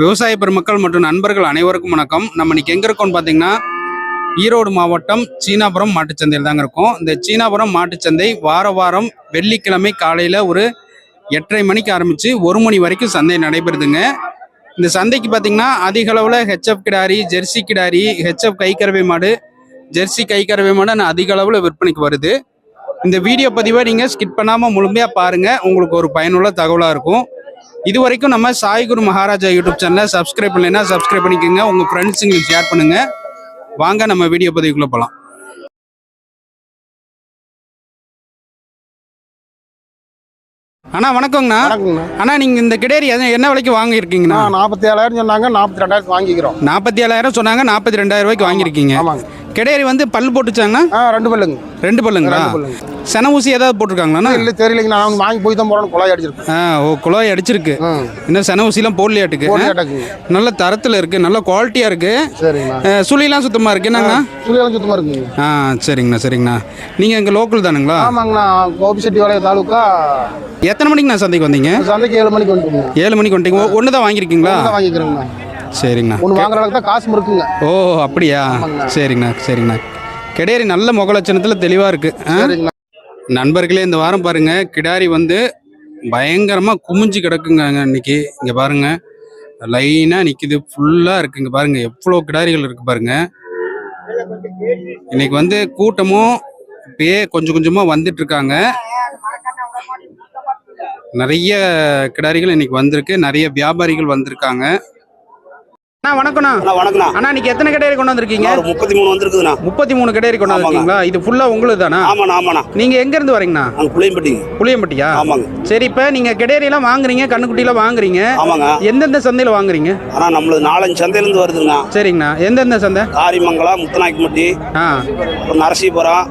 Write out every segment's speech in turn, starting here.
விவசாய பெருமக்கள் மற்றும் நண்பர்கள் அனைவருக்கும் வணக்கம். நம்ம இன்னைக்கு எங்க இருக்கோம்னு பார்த்தீங்கன்னா ஈரோடு மாவட்டம் சீனாபுரம் மாட்டுச்சந்தையில் தாங்க இருக்கோம். இந்த சீனாபுரம் மாட்டுச்சந்தை வார வாரம் வெள்ளிக்கிழமை காலையில் ஒரு எட்டரை மணிக்கு ஆரம்பித்து ஒரு மணி வரைக்கும் சந்தை நடைபெறுதுங்க. இந்த சந்தைக்கு பார்த்தீங்கன்னா அதிக அளவில் ஹெச்எஃப் கிடாரி ஜெர்சி கிடாரி ஹெச்எஃப் கைக்கறவை மாடு ஜெர்சி கைக்கறவை மாடு அதிக அளவில் விற்பனைக்கு வருது. இந்த வீடியோ பதிவை நீங்கள் ஸ்கிப் பண்ணாமல் முழுமையாக பாருங்கள் உங்களுக்கு ஒரு பயனுள்ள தகவலாக இருக்கும். இது வரைக்கும் நம்ம சாய்குரு மகாராஜா யூடியூப் சேனலை சப்ஸ்கிரைப் பண்ணலைன்னா சப்ஸ்கிரைப் பண்ணிக்கோங்க. உங்கள் ஃப்ரெண்ட்ஸுங்களுக்கு ஷேர் பண்ணுங்கள் வாங்க நம்ம வீடியோ பதிவுக்குள்ளே போகலாம் அண்ணா வணக்கங்கண்ணா அண்ணா நீங்கள் இந்த கிடேரி என்ன விலைக்கு வாங்கியிருக்கீங்கண்ணா? நான் நாற்பத்தி ஏழாயிரம் சொன்னாங்க நாற்பத்தி ரெண்டாயிரத்து வாங்கிக்கிறோம் நாற்பத்தி ஏழாயிரம் சொன்னாங்க நாற்பத்தி ரெண்டாயிரம் ரூபாய்க்கு வாங்கியிருக்கீங்க. ஆமாங்க. கிடேரி வந்து பல் போட்டுச்சாங்கண்ணா? ஆ ரெண்டு பல்லுங்க. ரெண்டு பல்லுங்களா? சென ஊசி ஏதாவது போட்டிருக்காங்களாண்ணா? இல்லை தெரியலைங்க நான் அவங்க வாங்கி போய் தான் போகிறேன் குழாய் அடிச்சிருக்கேன் ஆ ஓ குழாய் அடிச்சிருக்கு. இன்னும் சென ஊசிலாம் போடலையாட்டுக்கு? நல்ல தரத்தில் இருக்குது நல்ல குவாலிட்டியாக இருக்குது சுழிலாம் சுத்தமாக இருக்கு. என்னங்கண்ணா? சுழியெல்லாம் சுத்தமாக இருக்குங்க. ஆ சரிங்கண்ணா சரிங்கண்ணா. நீங்கள் எங்கள் லோக்கல் தானுங்களா? ஆமாங்கண்ணா. கோபிச்செட்டி வளைய தாலுக்கா. எத்தனை மணிக்குண்ணா சந்தைக்கு வந்தீங்க? சந்தைக்கு ஏழு மணிக்கு வந்துட்டுங்க. ஏழு மணிக்கு வந்துட்டீங்க. ஒன்று தான் வாங்கியிருக்கீங்களா? வாங்கிக்கிறேங்கண்ணா. சரிங்கண்ணா. ஒன்று வாங்குற அளவுக்கு தான் காசும் இருக்குங்க ஓ அப்படியா? சரிங்கண்ணா சரிங்கண்ணா. கிடேரி நல்ல முகலட்சணத்தில் தெளிவாக இருக்குது நண்பர்களே இந்த வாரம் பாருங்க கிடாரி வந்து பயங்கரமா குமிஞ்சு கிடக்குங்க இன்னைக்கு. இங்க பாருங்க லைனா நிக்குது ஃபுல்லா இருக்கு இங்க பாருங்க எவ்வளோ கிடாரிகள் இருக்கு பாருங்க. இன்னைக்கு வந்து கூட்டமும் இப்பயே கொஞ்சம் கொஞ்சமா வந்துட்டு இருக்காங்க. நிறைய கிடாரிகள் இன்னைக்கு வந்திருக்கு நிறைய வியாபாரிகள் வந்திருக்காங்க. அண்ணா வணக்கம்ண்ணா. அண்ணா வணக்கண்ணா அண்ணா இன்னைக்கு எத்தனை கிடாரி கொண்டு வந்திருக்கீங்க? முப்பத்தி மூணு வந்திருக்குதுண்ணா. முப்பத்தி மூணு கிடாரி கொண்டு வந்திருக்கீங்களா? இது ஃபுல்லா உங்களுக்கு தானா ஆமாண்ணா ஆமாண்ணா. நீங்க எங்க இருந்து வரீங்கண்ணா? நாங்கள் புளியம்பட்டிங்க. புளியம்பட்டியா? ஆமாங்க. சரி இப்ப நீங்க கிடேரியெல்லாம் வாங்குறீங்க கண்ணுக்குட்டியெல்லாம் வாங்குறீங்க. ஆமாங்க. எந்தெந்த சந்தையில வாங்குறீங்க? ஆனால் நம்மளது நாலஞ்சு சந்தையிலேருந்து வருதுங்கண்ணா சரிங்கண்ணா. எந்தெந்த சந்தை? காரிமங்கலம் முத்தநாய்க்குமட்டி நரசீபுரம்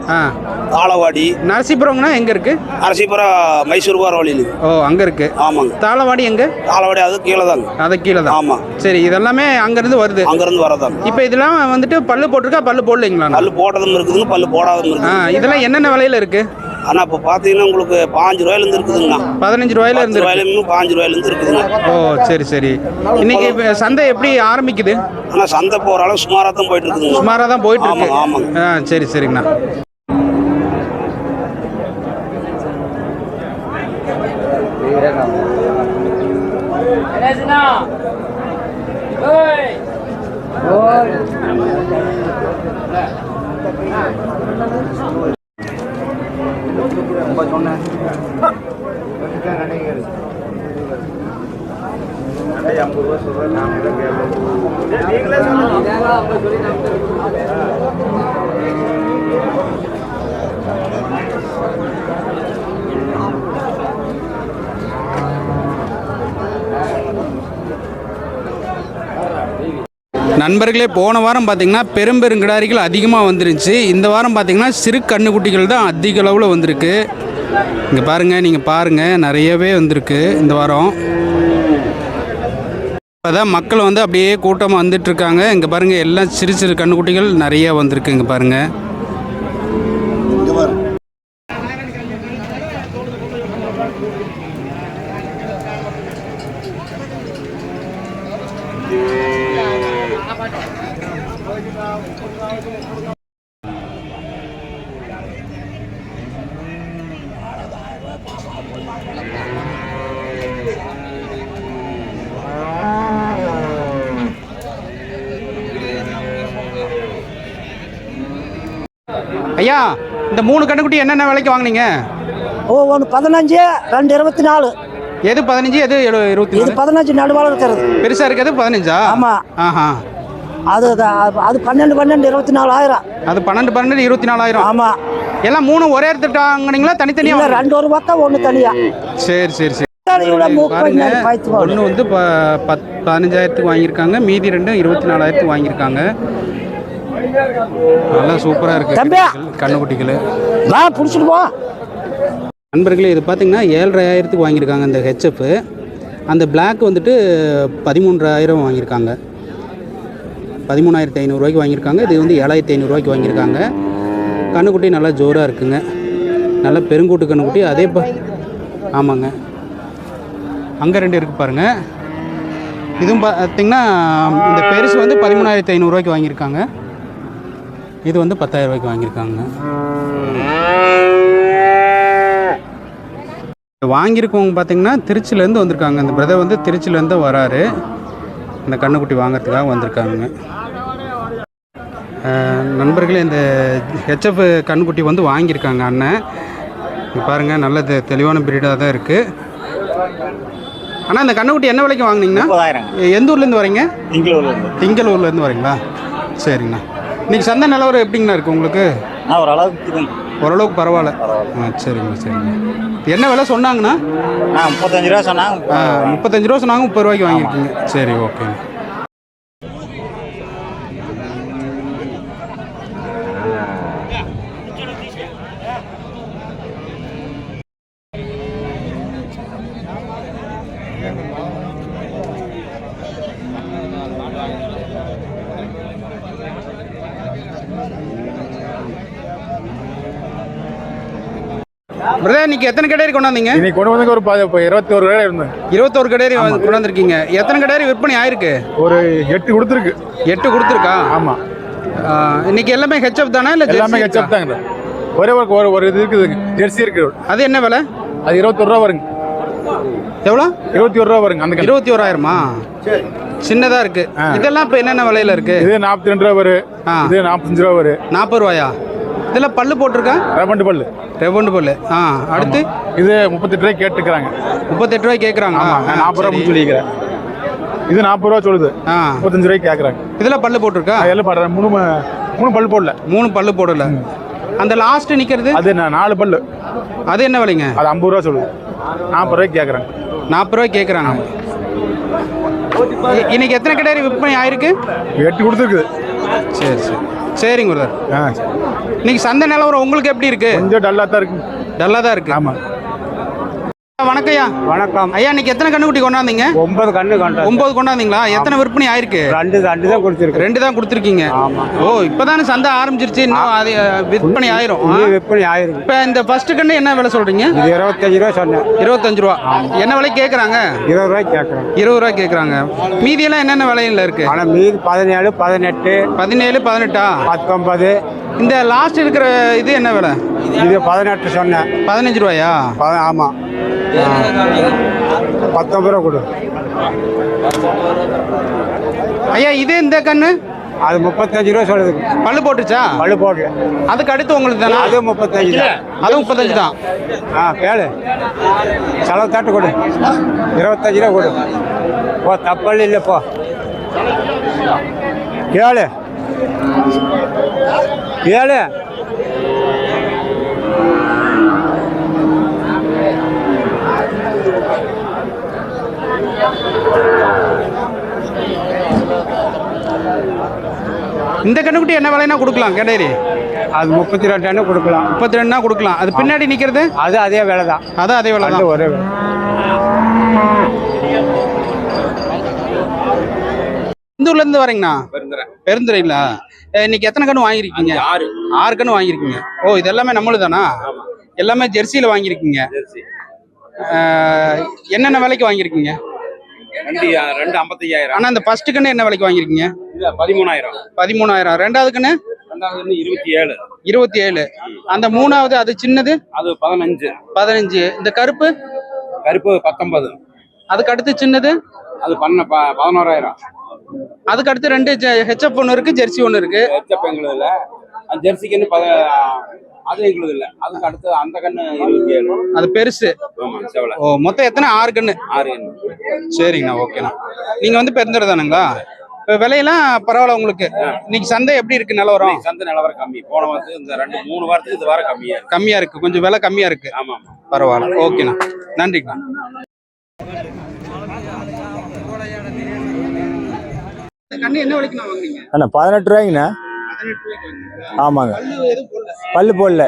தாளவாடி. நரசிபுரம்னா எங்க இருக்கு? நரசீபுரம் மைசூர் போகிற வழியில். ஓ அங்க இருக்கு. ஆமாங்க. தாளவாடி எங்க? தாளவாடி அது கீழே தாங்க. அத கீழே தான். ஆமாம் சரி இதெல்லாமே அங்க இருந்து வருது. அங்கேருந்து வரதாங்க இப்ப இதெல்லாம் வந்துட்டு பல்லு போட்டிருக்கா? பல்லு போடலைங்களா? பல்லு போட்டதும் இருக்குதுங்க பல்லு போடாததும் ஆ இருக்குது இதெல்லாம் என்னென்ன விலையில இருக்கு? ஆனால் இப்போ பார்த்தீங்கன்னா உங்களுக்கு பாஞ்சு ரூபாயிலேருந்து இருக்குதுங்கண்ணா. பதினஞ்சு ரூபாயில பத்து இருந்து இருக்கு. ரூபாயிலேருந்து பாஞ்சு ரூபாயிலேருந்து இருக்குதுங்க ஓ சரி சரி. இன்னைக்கு சந்தை எப்படி ஆரம்பிக்குது? ஆனால் சந்தை போகிற அளவு சுமாராக தான் போயிட்டு இருக்குதுங்க சுமாரா தான் போயிட்டு இருக்கு. ஆமாங்க. ஆ சரி சரிங்கண்ணா. ரொம்ப சொன்னேன் ஐம்பது ரூபா சொல்றேன் நாம தான் கேட்போம் நீங்களே சொல்லுங்க நண்பர்களே போன வாரம் பார்த்தீங்கன்னா பெரும்பெருங்கிடாரிகள் அதிகமாக வந்துருந்துச்சு இந்த வாரம் பார்த்தீங்கன்னா சிறு கண்ணுக்குட்டிகள் தான் அதிக அளவில் வந்திருக்கு. இங்கே பாருங்கள் நீங்கள் பாருங்கள் நிறையவே வந்திருக்கு இந்த வாரம். இப்போ தான் மக்கள் வந்து அப்படியே கூட்டமாக வந்துட்டுருக்காங்க இங்கே பாருங்கள் எல்லாம் சிறு சிறு கண்ணுக்குட்டிகள் நிறைய வந்திருக்கு இங்கே பாருங்கள் ஐயா இந்த மூணு கண்ணுக்குட்டி என்னென்ன விலைக்கு வாங்குனீங்க? ஓ ஒன்று பதினஞ்சு ரெண்டு இருபத்தி நாலு எது பதினஞ்சு எது இருபத்தி இது பதினஞ்சு நடுவால் இருக்கிறது. பெருசாக இருக்கிறது பதினஞ்சா? ஆமா. ஆஹா. அது அது- பன்னெண்டு பன்னெண்டு இருபத்தி நாலாயிரம் அது பன்னெண்டு பன்னெண்டு இருபத்தி நாலாயிரம் ஆமா. எல்லாம் மூணு ஒரே இடத்துட்டு வாங்குனீங்களா இல்ல தனித்தனியாக ரெண்டு ஒரு பக்கம் ஒன்று தனியா. சரி சரி சரி பாருங்க. ஒன்று வந்து ப பத் பதினஞ்சாயிரத்துக்கு வாங்கியிருக்காங்க. மீதி ரெண்டும் இருபத்தி நாலாயிரத்துக்கு வாங்கியிருக்காங்க. நல்லா சூப்பராக இருக்கு. கண்ணுக்குட்டிகள் வா பிடிச்சிட்டு போ. நண்பர்களே இது பார்த்தீங்கன்னா ஏழரையாயிரத்துக்கு வாங்கியிருக்காங்க இந்த ஹெச்எஃப் அந்த Black வந்துட்டு பதிமூன்றாயிரம் வாங்கியிருக்காங்க. பதிமூணாயிரத்தி ஐநூறுரூவாய்க்கு வாங்கியிருக்காங்க. இது வந்து ஏழாயிரத்தி ஐநூறுரூவாய்க்கு வாங்கியிருக்காங்க. கண்ணுக்குட்டி நல்லா ஜோராக இருக்குங்க. நல்லா பெருங்கூட்டு கண்ணுக்குட்டி அதே ப ஆமாங்க. அங்கே ரெண்டு இருக்குது பாருங்க. இதுவும் பார்த்தீங்கன்னா இந்த பெருசு வந்து பதிமூணாயிரத்தி ஐநூறுரூவாய்க்கு வாங்கியிருக்காங்க. இது வந்து பத்தாயிரம் ரூபாய்க்கு வாங்கியிருக்காங்க. வாங்கியிருக்கவங்க பார்த்தீங்கன்னா திருச்சியிலேருந்து வந்திருக்காங்க. இந்த பிரதர் வந்து திருச்சியிலேருந்து வராரு. இந்த கண்ணுக்குட்டி வாங்கிறதுக்காக வந்திருக்காங்க. நண்பர்களே இந்த ஹெச்எஃப் கண்ணுக்குட்டி வந்து வாங்கியிருக்காங்க அண்ணன். இங்க பாருங்க நல்ல தெ- தெளிவான பிரீடாக தான் இருக்குது அண்ணா இந்த கண்ணுக்குட்டி என்ன விலைக்கு வாங்குனீங்கண்ணா? முப்பதாயிரங்க. எந்த ஊர்லேருந்து வரீங்க? திங்களூர்ல இருந்து. திங்களூர்லேருந்து வரீங்களா? சரிங்கண்ணா. இன்னைக்கு சந்தை நிலவரம் எப்படிங்கண்ணா இருக்குது உங்களுக்கு? இதுங்க ஓரளவுக்கு பரவாயில்ல. ஆ சரிங்கண்ணா சரிங்க. என்ன விலை சொன்னாங்கண்ணா? முப்பத்தஞ்சு ரூபா சொன்னாங்க ஆ முப்பத்தஞ்சு ரூபா சொன்னாங்க முப்பது ரூபாய்க்கு வாங்கியிருக்கீங்க. சரி ஓகேங்க பிரதர் இன்னைக்கு எத்தனை கடையரி கொண்டாந்தீங்க? இன்னைக்கு கொண்டு வந்து ஒரு ப- இப்போ இருபத்தி ஒரு வேலை இருந்தேன் இருபத்தோரு கடையரி கொண்டாந்துருக்கீங்க. எத்தனை கடையரி விற்பனை ஆயிருக்கு? ஒரு எட்டு கொடுத்துருக்கு. எட்டு கொடுத்துருக்கா? ஆமா. ஆ, இன்னைக்கு எல்லாமே ஹெச்எப் தானா இல்லை எல்லாமே இருக்கா? தாங்க ஒரே ஒரு ஒரு ஒரு இது இருக்குதுங்க. ஜெர்சி இருக்கு அது என்ன விலை? அது இருபத்தொரு ரூபா வருங்க. எவ்வளோ? இருபத்தி ஒரு ரூபா வருங்க அந்த. இருபத்தி ஓராயிரமா சின்னதா இருக்கு. இதெல்லாம் இப்போ என்னென்ன விலையில இருக்கு? இது நாற்பத்தி ரெண்டு ரூபா வரும். இது நாற்பத்தஞ்சு ரூபா வரும். நாற்பது ரூபாயா? இதெல்லாம் பல்லு போட்டிருக்கா? ரெவண்டு பல்லு. ரெவண்டு பல்லு. ஆ அடுத்து? இது முப்பத்தெட்டு ரூபாய் கேட்டுக்கிறாங்க. முப்பத்தெட்டு ரூபாய் கேட்குறாங்க நான் நாற்பது ரூபா முடிச்சு சொல்லிக்கிறேன் இது நாற்பது ரூபா சொல்லுது. ஆ. முப்பத்தஞ்சு ரூபாய்க்கு கேட்குறாங்க. இதெல்லாம் பல்லு போட்டிருக்கா? எல்லாம் பாடுறேன் மூணு மூணு பல்லு போடல. மூணு பல்லு போடல. அந்த லாஸ்ட் நிக்கிறது அது நான் நாலு பல்லு. அது என்ன விலைங்க? அது ஐம்பது ரூபா சொல்லுது. நாற்பது ரூபாய்க்கு கேட்குறாங்க. நாற்பது ரூபாய் கேட்குறாங்க. இன்னைக்கு எத்தனை கடையரி விற்பனை ஆயிருக்கு? எட்டு கொடுத்துருக்குது. சரி சரி. சரிங்க பிரதர் ஆ சரி. இன்னைக்கு சந்தை நிலவரம் உங்களுக்கு எப்படி இருக்கு? கொஞ்சம் டல்லாக தான் இருக்கு. டல்லாக தான் இருக்கு. ஆமாம் வணக்கம்யா வணக்கம் ஐயா. இன்னைக்கு எத்தனை கண்ணுக்குட்டி கொண்டாந்தீங்க? ஒன்பது கண்ணு கண்டோம் ஒன்பது கொண்டாந்தீங்களா? எத்தனை விற்பனை ஆயிருக்கு? ரெண்டு ரெண்டு தான் கொடுத்துருக்கு ரெண்டு தான் கொடுத்துருக்கீங்க. ஓ இப்பதானே சந்தை ஆரம்பிச்சிருச்சு. இன்னும் அது விற்பனை ஆயிரும். விற்பனை ஆயிருக்கு. இப்ப இந்த ஃபர்ஸ்ட் கண்ணு என்ன விலை சொல்றீங்க? இருபத்தஞ்சு ரூபா சொன்னேன். இருபத்தஞ்சு ரூபா. என்ன விலை கேக்குறாங்க? இருபது ரூபாய்க்கு கேட்குறேன் இருபது ரூபா கேக்குறாங்க. மீதியெல்லாம் என்னென்ன விலையில இருக்கு? ஆனால் மீதி பதினேழு பதினெட்டு. பதினேழு பதினெட்டா? பத்தொன்பது. இந்த லாஸ்ட் இருக்கிற இது என்ன விலை? இது பதினெட்டு சொன்னேன். பதினஞ்சு ரூபாயா? பத- ஆமா பத்தொன்பது ரூபா கொடு. ஐயா இது இந்த கண்ணு? அது முப்பத்தஞ்சு ரூபா சொல்லுது. பல்லு போட்டுச்சா பல்லு போடல அதுக்கு அடுத்து உங்களுக்கு தானே? அது முப்பத்தஞ்சு தான். அது முப்பத்தஞ்சு தான். ஆ கேளு. செலவு தட்டு கொடு. இருபத்தஞ்சு ரூபா கொடு. போ தப்பல் இல்லை போ. கேளு. கேளு. இந்த கண்ணுக்குட்டி என்ன விலைனா கொடுக்கலாம் கேடேரி அது முப்பத்தி ரெண்டு கொடுக்கலாம். முப்பத்தி ரெண்டுனா கொடுக்கலாம். அது பின்னாடி நிக்கிறது? அது அதே விலை தான். அதான் அதே விலை தான். ஒரே விலை. இருந்து வரீங்கண்ணா? பெருந்துறைங்களா இன்னைக்கு எத்தனை கன்று வாங்கியிருக்கீங்க? ஆறு. ஆறு கன்று வாங்கியிருக்கீங்க. ஓ இது எல்லாமே நம்மளு தானா? எல்லாமே ஜெர்சியில வாங்கியிருக்கீங்க. என்னென்ன விலைக்கு வாங்கியிருக்கீங்க? ரெண்டு ரெண்டு ஐம்பத்தையாயிரம். ஆனா இந்த ஃபர்ஸ்ட் என்ன விலைக்கு வாங்கியிருக்கீங்க? இது பதிமூணாயிரம். பதிமூணாயிரம். ரெண்டாவது கன்று ரெண்டாவது இருபத்தி ஏழு இருபத்தி ஏழு அந்த மூணாவது அது சின்னது? அது பதினஞ்சு. பதினஞ்சு. இந்த கருப்பு? கருப்பு பத்தொன்பது. அதுக்கு அடுத்து சின்னது? அது பண்ண பதினோராயிரம். அதுக்கு அடுத்து ரெண்டு ஹெச்எப் ஒன்று இருக்கு ஜெர்சி ஒன்று இருக்கு. ஹெச்எப் எங்களுது இல்லை அந்த ஜெர்சி கன்று பத அது எங்களுது இல்லை. அதுக்கு அடுத்து அந்த கன்று இருபத்தி ஏழு. அது பெருசு. ஓ மொத்தம் எத்தனை? ஆறு கன்று ஆறு கன்று சரிங்கண்ணா ஓகேண்ணா. நீங்க வந்து பெருந்துறை தானுங்களா இப்போ விலையெல்லாம் பரவாயில்ல உங்களுக்கு. இன்னைக்கு சந்தை எப்படி இருக்கு? நிலவரம் சந்தை நிலவரம் கம்மி. போன வாரத்துக்கு இந்த ரெண்டு மூணு வாரத்துக்கு இது வாரம் கம்மியா இருக்கு. கம்மியா இருக்கு. கொஞ்சம் விலை கம்மியா இருக்கு. ஆமா பரவாயில்ல. ஓகேண்ணா. நன்றிண்ணா கண்ணு என்ன விலைக்குண்ணா வாங்குறீங்க அண்ணா பதினெட்டு ரூபாய்ங்கண்ணா. ஆமாங்க. பல்லு போடல.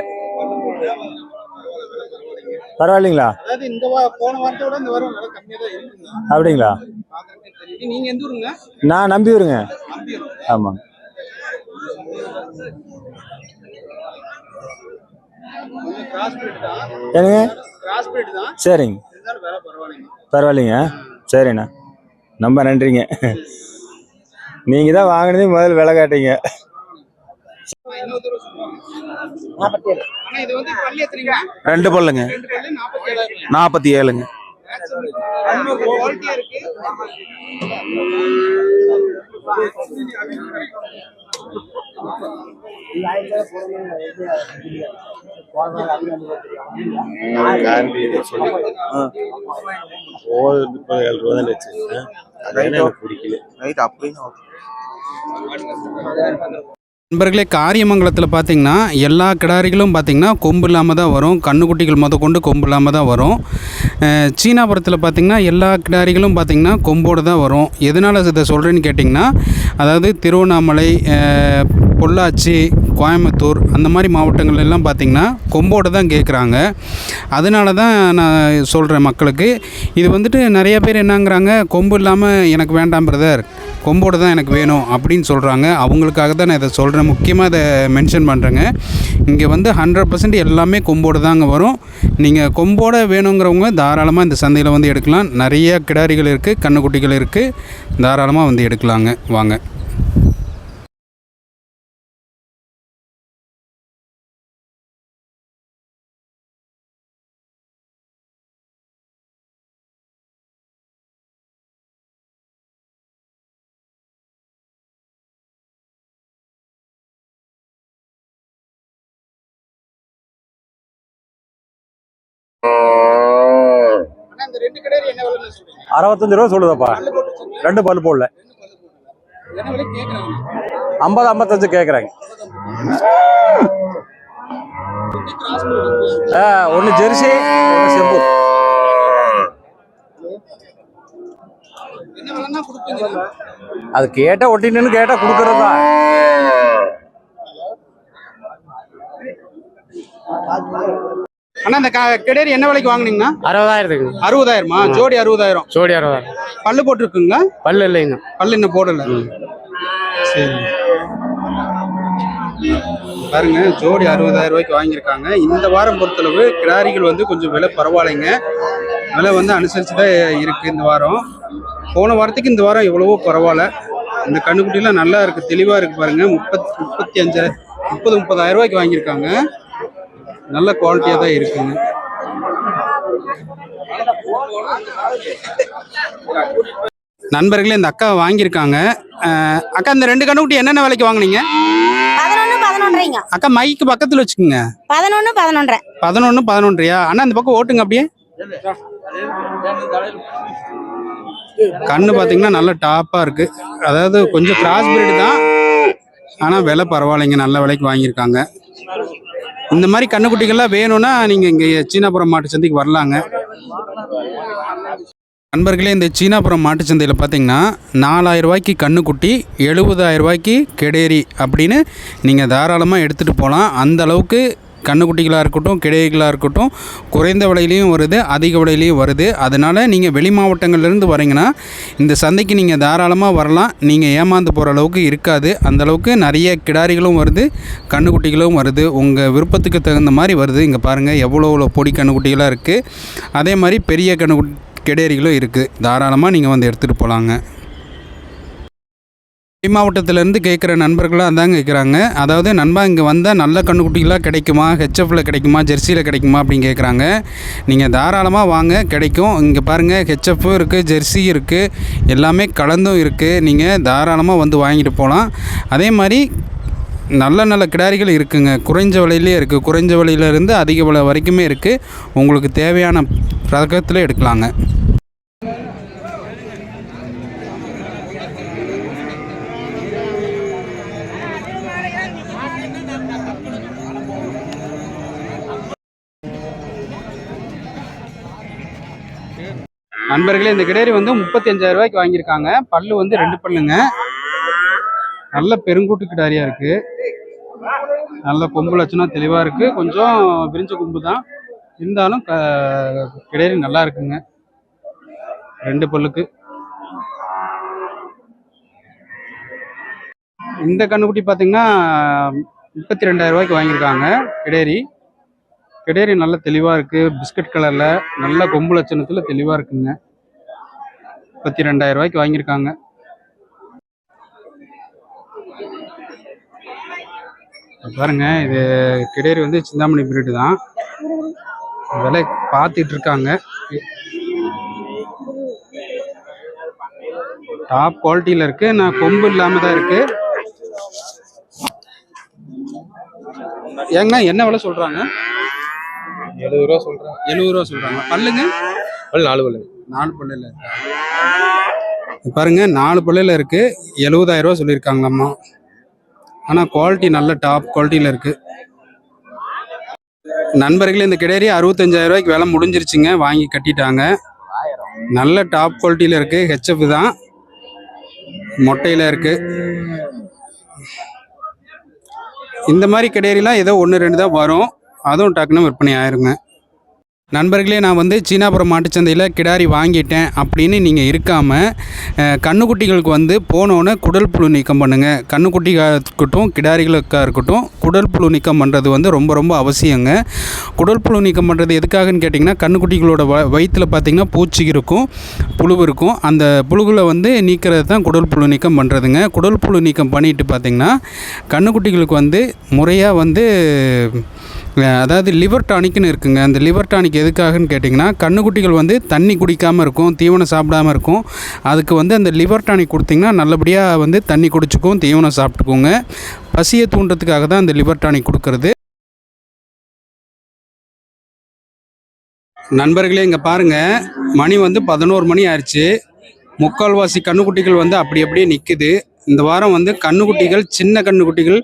பரவாயில்லைங்களா? அப்படிங்களா? நான் நம்பி வருங்க ஆமாங்க. என்னங்க? சரிங்க. பரவாயில்லைங்க. சரிண்ணா. ரொம்ப நன்றிங்க. நீங்கள் தான் வாங்கினதே முதல்ல விலை காட்டீங்க ஆனா இது வந்து பள்ளி எத்தனைங்க ரெண்டு பல்லுங்க. நாற்பத்தி ஏழுங்க பிடிக்கல. ரைட் அப்படின்னு நண்பர்களே காரியமங்கலத்தில் பார்த்தீங்கன்னா எல்லா கிடாரிகளும் பார்த்தீங்கன்னா கொம்பு இல்லாமல் தான் வரும். கண்ணுக்குட்டிகள் முத கொண்டு கொம்பு இல்லாமல் தான் வரும். சீனாபுரத்தில் பார்த்தீங்கன்னா எல்லா கிடாரிகளும் பார்த்தீங்கன்னா கொம்போடு தான் வரும். எதனால் இதை சொல்கிறேன்னு கேட்டிங்கன்னா அதாவது திருவண்ணாமலை பொள்ளாச்சி கோயம்புத்தூர் அந்த மாதிரி மாவட்டங்கள்லாம் பார்த்திங்கன்னா கொம்போடு தான் கேட்குறாங்க அதனால தான் நான் சொல்கிறேன் மக்களுக்கு. இது வந்துட்டு நிறைய பேர் என்னங்கிறாங்க? கொம்பு இல்லாமல் எனக்கு வேண்டாம் பிரதர் கொம்போடு தான் எனக்கு வேணும் அப்படின்னு சொல்கிறாங்க அவங்களுக்காக தான் நான் இதை சொல்கிறேன் முக்கியமாக இதை மென்ஷன் பண்ணுறேங்க இங்கே வந்து ஹண்ட்ரட் பர்சன்ட் எல்லாமே கொம்போடு தாங்க வரும். நீங்கள் கொம்போட வேணுங்கிறவங்க தாராளமாக இந்த சந்தையில் வந்து எடுக்கலாம். நிறைய கிடாரிகள் இருக்குது கண்ணுக்குட்டிகள் இருக்குது தாராளமாக வந்து எடுக்கலாங்க. வாங்க. அறுபத்தஞ்சு ரூபா சொல்லுதப்பா. ரெண்டு பல்லு போடல. ஐம்பது ஐம்பத்தஞ்சு கேட்குறாங்க ஆ ஒன்று ஜெர்சி ஒன்று செம்பூர் அது கேட்டால் ஒட்டின்னு கேட்டால் கொடுக்கறது? தான் அண்ணா இந்த க- கிடாரி என்ன விலைக்கு வாங்குனீங்கண்ணா? அறுபதாயிரத்துக்கு. அறுபதாயிரமா? ஜோடி அறுபதாயிரம். ஜோடி அறுபதாயிரம். பல்லு போட்டிருக்குங்களா? பல்லு இல்லைங்க. பல்லு இன்னும் போடல. சரி. பாருங்க ஜோடி அறுபதாயிரம் ரூபாய்க்கு வாங்கியிருக்காங்க. இந்த வாரம் பொறுத்தளவு கிடாரிகள் வந்து கொஞ்சம் விலை பரவாயில்லைங்க. விலை வந்து அனுசரிச்சு தான் இருக்கு இந்த வாரம். போன வாரத்துக்கு இந்த வாரம் எவ்வளவோ பரவாயில்ல. இந்த கண்ணுக்குட்டிலாம் நல்லா இருக்கு தெளிவா இருக்கு பாருங்க. முப்பத்தி முப்பத்தி அஞ்சு முப்பது முப்பதாயிரம் ரூபாய்க்கு வாங்கியிருக்காங்க. நல்ல குவாலிட்டியா தான் இருக்குங்க. நண்பர்களே இந்த அக்கா வாங்கியிருக்காங்க. அக்கா இந்த ரெண்டு கண்ணுக்குட்டி என்னென்ன விலைக்கு வாங்குனீங்க? அக்கா மைக்கு பக்கத்துல வச்சுக்கோங்க. பதினொன்னு பதினொன்றரை. பதினொன்று பதினொன்றியா? அண்ணா இந்த பக்கம் ஓட்டுங்க அப்படியே. கண்ணு பார்த்தீங்கன்னா நல்ல டாப்பாக இருக்கு. அதாவது கொஞ்சம் கிராஸ் பிரீடு தான். ஆனால் விலை பரவாயில்லைங்க. நல்ல விலைக்கு வாங்கியிருக்காங்க. இந்த மாதிரி கண்ணுக்குட்டிகள்லாம் வேணும்னா நீங்கள் இங்கே சீனாபுரம் மாட்டு சந்தைக்கு வரலாங்க. நண்பர்களே இந்த சீனாபுரம் மாட்டுச்சந்தையில் பார்த்தீங்கன்னா நாலாயிரம் ரூபாய்க்கு கண்ணுக்குட்டி எழுபதாயிரம் ரூபாய்க்கு கெடேரி அப்படின்னு நீங்கள் தாராளமாக எடுத்துகிட்டு போகலாம் அந்த அளவுக்கு கண்ணுக்குட்டிகளாக இருக்கட்டும் கிடைகளாக இருக்கட்டும் குறைந்த விலையிலையும் வருது அதிக விலையிலையும் வருது. அதனால் நீங்கள் வெளி மாவட்டங்கள்லேருந்து வரீங்கன்னா இந்த சந்தைக்கு நீங்கள் தாராளமாக வரலாம். நீங்கள் ஏமாந்து போகிற அளவுக்கு இருக்காது. அந்த அளவுக்கு நிறைய கிடாரிகளும் வருது கண்ணுக்குட்டிகளும் வருது. உங்கள் விருப்பத்துக்கு தகுந்த மாதிரி வருது. இங்கே பாருங்கள் எவ்வளோ எவ்வளோ பொடி கண்ணுக்குட்டிகளாக இருக்குது அதே மாதிரி பெரிய கண்ணுக்குட்டி கெடேரிகளும் இருக்குது தாராளமாக நீங்கள் வந்து எடுத்துகிட்டு போகலாங்க மாவட்டத்திலேருந்து கேட்குற நண்பர்களாக அதாங்க கேட்குறாங்க. அதாவது நண்பா இங்கே வந்தால் நல்ல கண்ணுக்குட்டிகளாக கிடைக்குமா? ஹெச்எஃப்ல கிடைக்குமா? ஜெர்சியில் கிடைக்குமா? அப்படின்னு கேட்குறாங்க. நீங்கள் தாராளமாக வாங்க கிடைக்கும். இங்கே பாருங்கள் ஹெச்எஃப்பும் இருக்குது ஜெர்சி இருக்குது எல்லாமே கலந்தும் இருக்குது நீங்கள் தாராளமாக வந்து வாங்கிட்டு போகலாம் அதே மாதிரி நல்ல நல்ல கிடாரிகள் இருக்குங்க. குறைஞ்ச விலையிலே இருக்குது குறைஞ்ச விலையிலேருந்து அதிக விலை வரைக்குமே இருக்குது உங்களுக்கு தேவையான ரகத்தில் எடுக்கலாங்க. நண்பர்களே இந்த கிடேரி வந்து முப்பத்தி அஞ்சாயிரம் ரூபாய்க்கு வாங்கியிருக்காங்க. பல்லு வந்து ரெண்டு பல்லுங்க. நல்ல பெருங்கூட்டு கிடாரியா இருக்கு. நல்ல கொம்பு லட்சணம் தெளிவா இருக்கு. கொஞ்சம் விரிஞ்ச கொம்பு தான். இருந்தாலும் க- கிடேரி நல்லா இருக்குங்க. ரெண்டு பல்லுக்கு. இந்த கண்ணுக்குட்டி பார்த்தீங்கன்னா முப்பத்தி ரெண்டாயிரம் ரூபாய்க்கு வாங்கியிருக்காங்க கிடேரி. கிடேரி நல்ல தெளிவாக இருக்குது பிஸ்கட் கலரில் நல்ல கொம்பு லட்சணத்தில் தெளிவாக இருக்குங்க. முப்பத்தி ரெண்டாயிரம் ரூபாய்க்கு வாங்கியிருக்காங்க. பாருங்க இது கிடேரி வந்து சிந்தாமணி பிரீடு தான். விலை பார்த்துட்டு இருக்காங்க. டாப் குவாலிட்டியில் இருக்கு. நான் கொம்பு இல்லாம தான் இருக்கு. ஏங்கண்ணா என்ன விலை சொல்றாங்க? எழுபது ரூபா சொல்றேன் எழுபது ரூபா சொல்றாங்க. பல்லுங்க? நாலு பல்லு. நாலு பல்லுல. பாருங்க நாலு பல்லுல இருக்கு. எழுபதாயிரம் ரூபா சொல்லியிருக்காங்களாம்மா. ஆனா குவாலிட்டி நல்ல டாப் குவாலிட்டியில இருக்கு. நண்பர்களே இந்த கிடேரி அறுபத்தஞ்சாயிரம் ரூபாய்க்கு விலை முடிஞ்சிருச்சுங்க. வாங்கி கட்டிட்டாங்க. நல்ல டாப் குவாலிட்டியில இருக்கு. ஹெச்எஃப் தான். மொட்டையில இருக்கு. இந்த மாதிரி கிடேரிலாம் ஏதோ ஒன்று ரெண்டு தான் வரும். அதுவும் டக்குன்னு விற்பனை ஆயிருங்க. நண்பர்களே நான் வந்து சீனாபுரம் மாட்டுச்சந்தையில் கிடாரி வாங்கிட்டேன் அப்படின்னு நீங்கள் இருக்காமல் கண்ணுக்குட்டிகளுக்கு வந்து போனோன்னே குடல் புழு நீக்கம் பண்ணுங்கள் கண்ணுக்குட்டிக்காக இருக்கட்டும் கிடாரிகளுக்காக இருக்கட்டும் குடல் புழு நீக்கம் பண்ணுறது வந்து ரொம்ப ரொம்ப அவசியங்க. குடல் புழு நீக்கம் பண்ணுறது எதுக்காகன்னு கேட்டிங்கன்னா கண்ணுக்குட்டிகளோட வ வயிற்றில் பார்த்திங்கன்னா பூச்சி இருக்கும் புழு இருக்கும். அந்த புழுகளை வந்து நீக்கிறது தான் குடல் புழு நீக்கம் பண்ணுறதுங்க குடல் புழு நீக்கம் பண்ணிட்டு பார்த்திங்கன்னா கண்ணுக்குட்டிகளுக்கு வந்து முறையாக வந்து அதாவது லிவர் டானிக்னு இருக்குங்க. அந்த லிவர் டானிக் எதுக்காகன்னு கேட்டிங்கன்னா கண்ணுக்குட்டிகள் வந்து தண்ணி குடிக்காமல் இருக்கும் தீவனம் சாப்பிடாம இருக்கும். அதுக்கு வந்து அந்த லிவர் டானிக் கொடுத்தீங்கன்னா நல்லபடியாக வந்து தண்ணி குடிச்சிக்கும் தீவனம் சாப்பிட்டுக்குங்க. பசியை தூண்டுறதுக்காக தான் அந்த லிவர் டானிக் கொடுக்கறது. நண்பர்களே இங்கே பாருங்கள் மணி வந்து பதினோரு மணி ஆயிடுச்சு. முக்கால்வாசி கண்ணுக்குட்டிகள் வந்து அப்படி அப்படியே நிற்குது இந்த வாரம் வந்து கண்ணுக்குட்டிகள் சின்ன கண்ணுக்குட்டிகள்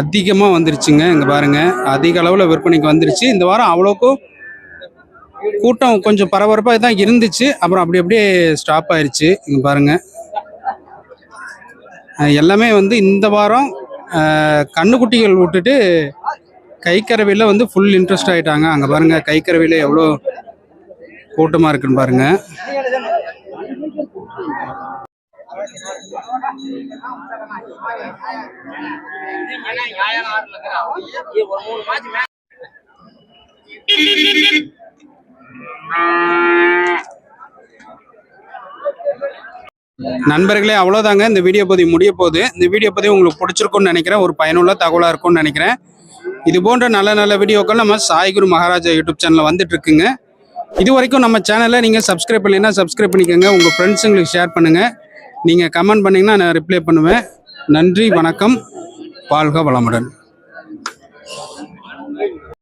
அதிகமாக வந்துருச்சுங்க இங்கே பாருங்க. அதிக அளவில் விற்பனைக்கு வந்துருச்சு. இந்த வாரம் அவ்வளோக்கும் கூட்டம் கொஞ்சம் பரபரப்பாக தான் இருந்துச்சு. அப்புறம் அப்படி அப்படியே ஸ்டாப் ஆயிடுச்சு இங்கே பாருங்க. எல்லாமே வந்து இந்த வாரம் கண்ணுக்குட்டிகள் விட்டுட்டு கைக்கரவியில் வந்து ஃபுல் இன்ட்ரெஸ்ட் ஆகிட்டாங்க அங்கே பாருங்க கைக்கரவியில் எவ்வளோ கூட்டமாக இருக்குன்னு நண்பர்களே அவ்வளோதாங்க இந்த வீடியோ பதிவு முடிய போகுது. இந்த வீடியோ பதிவு உங்களுக்கு பிடிச்சிருக்கும்னு நினைக்கிறேன். ஒரு பயனுள்ள தகவலாக இருக்கும்னு நினைக்கிறேன். இது போன்ற நல்ல நல்ல வீடியோக்கள் நம்ம சாய்குரு மகாராஜா யூடியூப் சேனலில் வந்துட்டு இருக்குங்க. இது வரைக்கும் நம்ம சேனலை நீங்கள் சப்ஸ்கிரைப் இல்லைன்னா சப்ஸ்கிரைப் பண்ணிக்கோங்க. உங்கள் ஃப்ரெண்ட்ஸுங்களுக்கு ஷேர் பண்ணுங்கள் நீங்கள் கமெண்ட் பண்ணிங்கன்னா நான் ரிப்ளை பண்ணுவேன். நன்றி வணக்கம். வாழ்க வளமுடன்.